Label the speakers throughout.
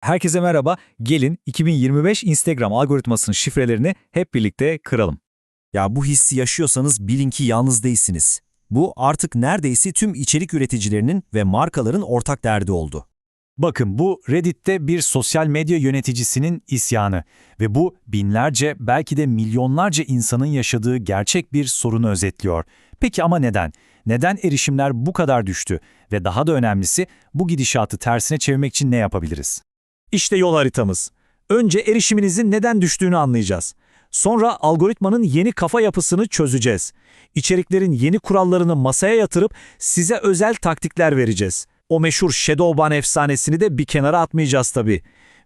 Speaker 1: Herkese merhaba. Gelin 2025 Instagram algoritmasının şifrelerini hep birlikte kıralım.
Speaker 2: Ya bu hissi yaşıyorsanız bilin ki yalnız değilsiniz. Bu artık neredeyse tüm içerik üreticilerinin ve markaların ortak derdi oldu.
Speaker 1: Bakın bu Reddit'te bir sosyal medya yöneticisinin isyanı ve bu binlerce belki de milyonlarca insanın yaşadığı gerçek bir sorunu özetliyor. Peki ama neden? Neden erişimler bu kadar düştü ve daha da önemlisi bu gidişatı tersine çevirmek için ne yapabiliriz? İşte yol haritamız. Önce erişiminizin neden düştüğünü anlayacağız. Sonra algoritmanın yeni kafa yapısını çözeceğiz. İçeriklerin yeni kurallarını masaya yatırıp size özel taktikler vereceğiz. O meşhur Shadowban efsanesini de bir kenara atmayacağız tabii.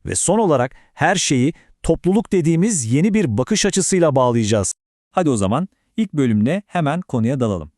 Speaker 1: Ve son olarak her şeyi topluluk dediğimiz yeni bir bakış açısıyla bağlayacağız. Hadi o zaman ilk bölümle hemen konuya dalalım.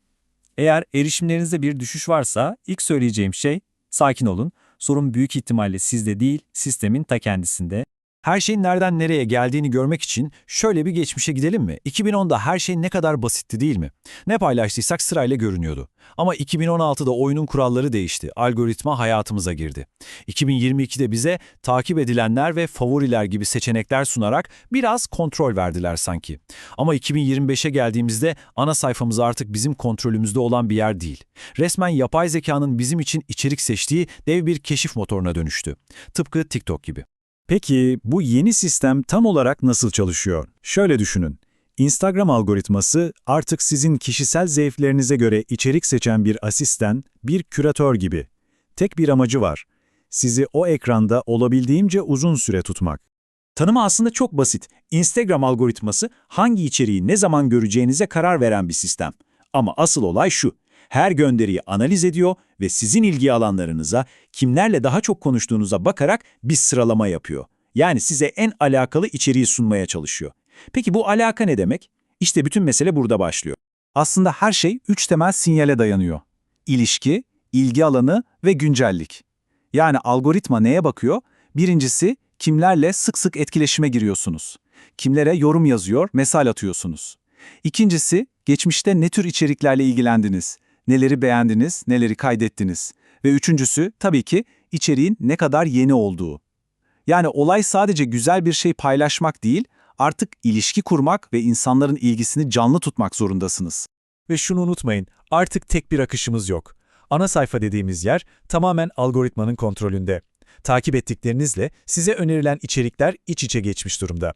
Speaker 1: Eğer erişimlerinizde bir düşüş varsa ilk söyleyeceğim şey sakin olun. Sorun büyük ihtimalle sizde değil, sistemin ta kendisinde. Her şeyin nereden nereye geldiğini görmek için şöyle bir geçmişe gidelim mi? 2010'da her şey ne kadar basitti değil mi? Ne paylaştıysak sırayla görünüyordu. Ama 2016'da oyunun kuralları değişti. Algoritma hayatımıza girdi. 2022'de bize takip edilenler ve favoriler gibi seçenekler sunarak biraz kontrol verdiler sanki. Ama 2025'e geldiğimizde ana sayfamız artık bizim kontrolümüzde olan bir yer değil. Resmen yapay zekanın bizim için içerik seçtiği dev bir keşif motoruna dönüştü. Tıpkı TikTok gibi. Peki bu yeni sistem tam olarak nasıl çalışıyor? Şöyle düşünün. Instagram algoritması artık sizin kişisel zevklerinize göre içerik seçen bir asistan, bir küratör gibi. Tek bir amacı var. Sizi o ekranda olabildiğince uzun süre tutmak. Tanımı aslında çok basit. Instagram algoritması hangi içeriği ne zaman göreceğinize karar veren bir sistem. Ama asıl olay şu. Her gönderiyi analiz ediyor ve sizin ilgi alanlarınıza, kimlerle daha çok konuştuğunuza bakarak bir sıralama yapıyor. Yani size en alakalı içeriği sunmaya çalışıyor. Peki bu alaka ne demek? İşte bütün mesele burada başlıyor. Aslında her şey üç temel sinyale dayanıyor. İlişki, ilgi alanı ve güncellik. Yani algoritma neye bakıyor? Birincisi, kimlerle sık sık etkileşime giriyorsunuz. Kimlere yorum yazıyor, mesaj atıyorsunuz. İkincisi, geçmişte ne tür içeriklerle ilgilendiniz? Neleri beğendiniz, neleri kaydettiniz? Ve üçüncüsü, tabii ki içeriğin ne kadar yeni olduğu. Yani olay sadece güzel bir şey paylaşmak değil, artık ilişki kurmak ve insanların ilgisini canlı tutmak zorundasınız. Ve şunu unutmayın, artık tek bir akışımız yok. Ana sayfa dediğimiz yer tamamen algoritmanın kontrolünde. Takip ettiklerinizle size önerilen içerikler iç içe geçmiş durumda.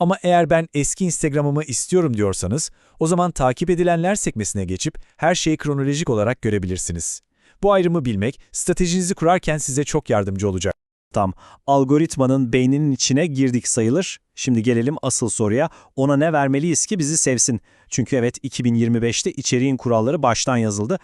Speaker 1: Ama eğer ben eski Instagram'ımı istiyorum diyorsanız, o zaman takip edilenler sekmesine geçip her şeyi kronolojik olarak görebilirsiniz. Bu ayrımı bilmek, stratejinizi kurarken size çok yardımcı olacak.
Speaker 2: Tam, algoritmanın beyninin içine girdik sayılır. Şimdi gelelim asıl soruya. Ona ne vermeliyiz ki bizi sevsin? Çünkü evet 2025'te içeriğin kuralları baştan yazıldı.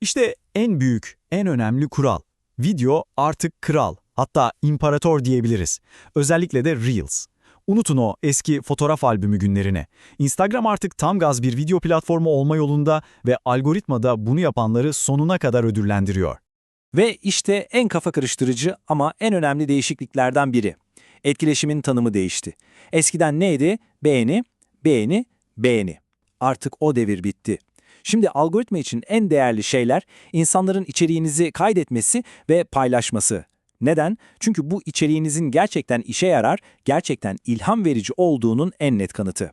Speaker 1: İşte en büyük, en önemli kural. Video artık kral, hatta imparator diyebiliriz. Özellikle de Reels. Unutun o eski fotoğraf albümü günlerine. Instagram artık tam gaz bir video platformu olma yolunda ve algoritma da bunu yapanları sonuna kadar ödüllendiriyor.
Speaker 2: Ve işte en kafa karıştırıcı ama en önemli değişikliklerden biri. Etkileşimin tanımı değişti. Eskiden neydi? Beğeni, beğeni, beğeni. Artık o devir bitti. Şimdi algoritma için en değerli şeyler insanların içeriğinizi kaydetmesi ve paylaşması. Neden? Çünkü bu içeriğinizin gerçekten işe yarar, gerçekten ilham verici olduğunun en net kanıtı.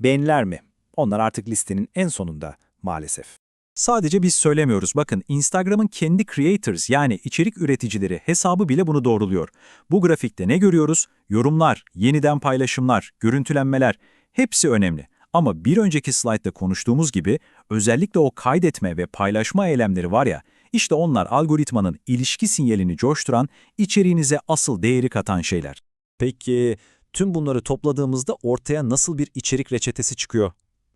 Speaker 2: Beğeniler mi? Onlar artık listenin en sonunda maalesef.
Speaker 1: Sadece biz söylemiyoruz. Bakın Instagram'ın kendi creators yani içerik üreticileri hesabı bile bunu doğruluyor. Bu grafikte ne görüyoruz? Yorumlar, yeniden paylaşımlar, görüntülenmeler hepsi önemli. Ama bir önceki slaytta konuştuğumuz gibi özellikle o kaydetme ve paylaşma eylemleri var ya, işte onlar algoritmanın ilişki sinyalini coşturan, içeriğinize asıl değeri katan şeyler. Peki tüm bunları topladığımızda ortaya nasıl bir içerik reçetesi çıkıyor?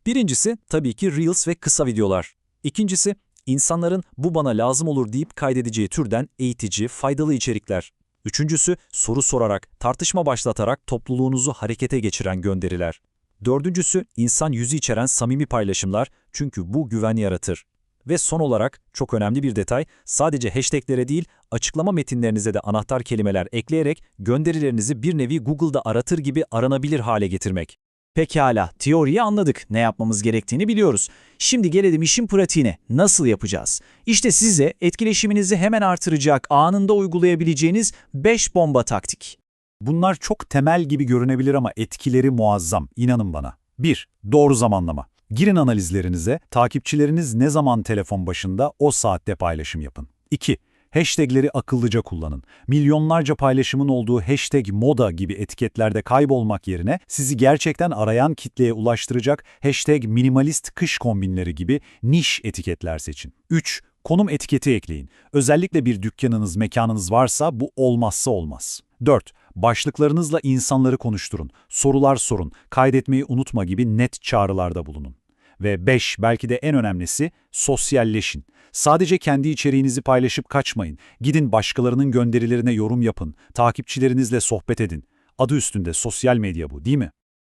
Speaker 1: Birincisi tabii ki Reels ve kısa videolar. İkincisi, insanların bu bana lazım olur deyip kaydedeceği türden eğitici, faydalı içerikler. Üçüncüsü, soru sorarak, tartışma başlatarak topluluğunuzu harekete geçiren gönderiler. Dördüncüsü, insan yüzü içeren samimi paylaşımlar çünkü bu güven yaratır. Ve son olarak çok önemli bir detay, sadece hashtaglere değil, açıklama metinlerinize de anahtar kelimeler ekleyerek gönderilerinizi bir nevi Google'da aratır gibi aranabilir hale getirmek.
Speaker 2: Pekala, teoriyi anladık. Ne yapmamız gerektiğini biliyoruz. Şimdi gelelim işin pratiğine. Nasıl yapacağız? İşte size etkileşiminizi hemen artıracak, anında uygulayabileceğiniz 5 bomba taktik.
Speaker 1: Bunlar çok temel gibi görünebilir ama etkileri muazzam, inanın bana. 1. Doğru zamanlama. Girin analizlerinize, takipçileriniz ne zaman telefon başında o saatte paylaşım yapın. 2. Hashtagleri akıllıca kullanın. Milyonlarca paylaşımın olduğu hashtag moda gibi etiketlerde kaybolmak yerine sizi gerçekten arayan kitleye ulaştıracak hashtag minimalist kış kombinleri gibi niş etiketler seçin. 3. Konum etiketi ekleyin. Özellikle bir dükkanınız, mekanınız varsa bu olmazsa olmaz. 4. Başlıklarınızla insanları konuşturun, sorular sorun, kaydetmeyi unutma gibi net çağrılarda bulunun. Ve 5. Belki de en önemlisi sosyalleşin. Sadece kendi içeriğinizi paylaşıp kaçmayın. Gidin başkalarının gönderilerine yorum yapın, takipçilerinizle sohbet edin. Adı üstünde sosyal medya bu değil mi?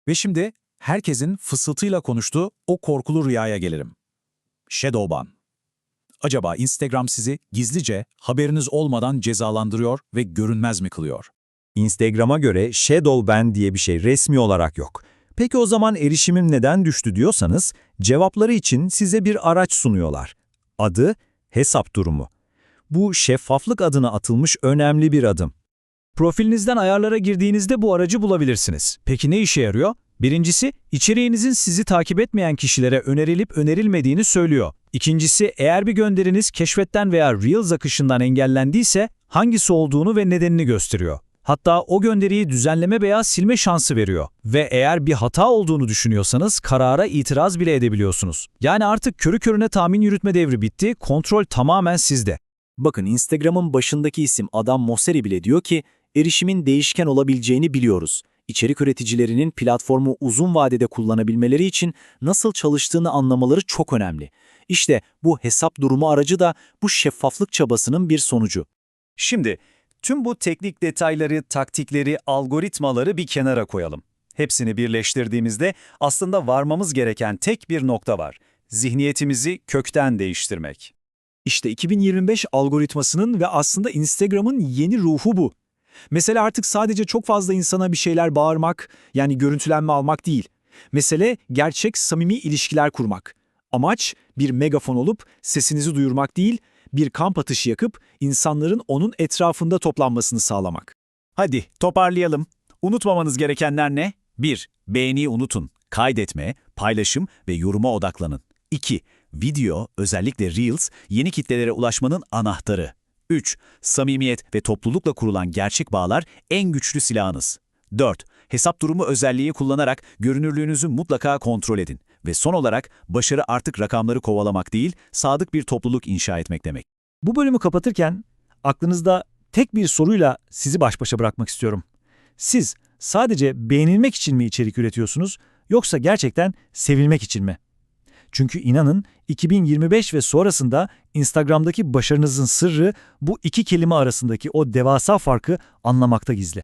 Speaker 3: Ve şimdi herkesin fısıltıyla konuştuğu o korkulu rüyaya gelirim. Shadowban. Acaba Instagram sizi gizlice, haberiniz olmadan cezalandırıyor ve görünmez mi kılıyor?
Speaker 4: Instagram'a göre shadow ban diye bir şey resmi olarak yok. Peki o zaman erişimim neden düştü diyorsanız, cevapları için size bir araç sunuyorlar. Adı hesap durumu. Bu şeffaflık adına atılmış önemli bir adım.
Speaker 2: Profilinizden ayarlara girdiğinizde bu aracı bulabilirsiniz. Peki ne işe yarıyor? Birincisi, içeriğinizin sizi takip etmeyen kişilere önerilip önerilmediğini söylüyor. İkincisi, eğer bir gönderiniz keşfetten veya Reels akışından engellendiyse hangisi olduğunu ve nedenini gösteriyor. Hatta o gönderiyi düzenleme veya silme şansı veriyor. Ve eğer bir hata olduğunu düşünüyorsanız karara itiraz bile edebiliyorsunuz. Yani artık körü körüne tahmin yürütme devri bitti, kontrol tamamen sizde.
Speaker 5: Bakın Instagram'ın başındaki isim Adam Mosseri bile diyor ki erişimin değişken olabileceğini biliyoruz. İçerik üreticilerinin platformu uzun vadede kullanabilmeleri için nasıl çalıştığını anlamaları çok önemli. İşte bu hesap durumu aracı da bu şeffaflık çabasının bir sonucu.
Speaker 1: Şimdi tüm bu teknik detayları, taktikleri, algoritmaları bir kenara koyalım. Hepsini birleştirdiğimizde aslında varmamız gereken tek bir nokta var. Zihniyetimizi kökten değiştirmek.
Speaker 2: İşte 2025 algoritmasının ve aslında Instagram'ın yeni ruhu bu. Mesele artık sadece çok fazla insana bir şeyler bağırmak, yani görüntülenme almak değil. Mesele gerçek samimi ilişkiler kurmak. Amaç bir megafon olup sesinizi duyurmak değil, bir kamp atışı yakıp insanların onun etrafında toplanmasını sağlamak.
Speaker 3: Hadi toparlayalım. Unutmamanız gerekenler ne? 1. Beğeniyi unutun. Kaydetme, paylaşım ve yoruma odaklanın. 2. Video, özellikle Reels, yeni kitlelere ulaşmanın anahtarı. 3. Samimiyet ve toplulukla kurulan gerçek bağlar en güçlü silahınız. 4. Hesap durumu özelliği kullanarak görünürlüğünüzü mutlaka kontrol edin. Ve son olarak başarı artık rakamları kovalamak değil, sadık bir topluluk inşa etmek demek.
Speaker 2: Bu bölümü kapatırken aklınızda tek bir soruyla sizi baş başa bırakmak istiyorum. Siz sadece beğenilmek için mi içerik üretiyorsunuz yoksa gerçekten sevilmek için mi? Çünkü inanın 2025 ve sonrasında Instagram'daki başarınızın sırrı bu iki kelime arasındaki o devasa farkı anlamakta gizli.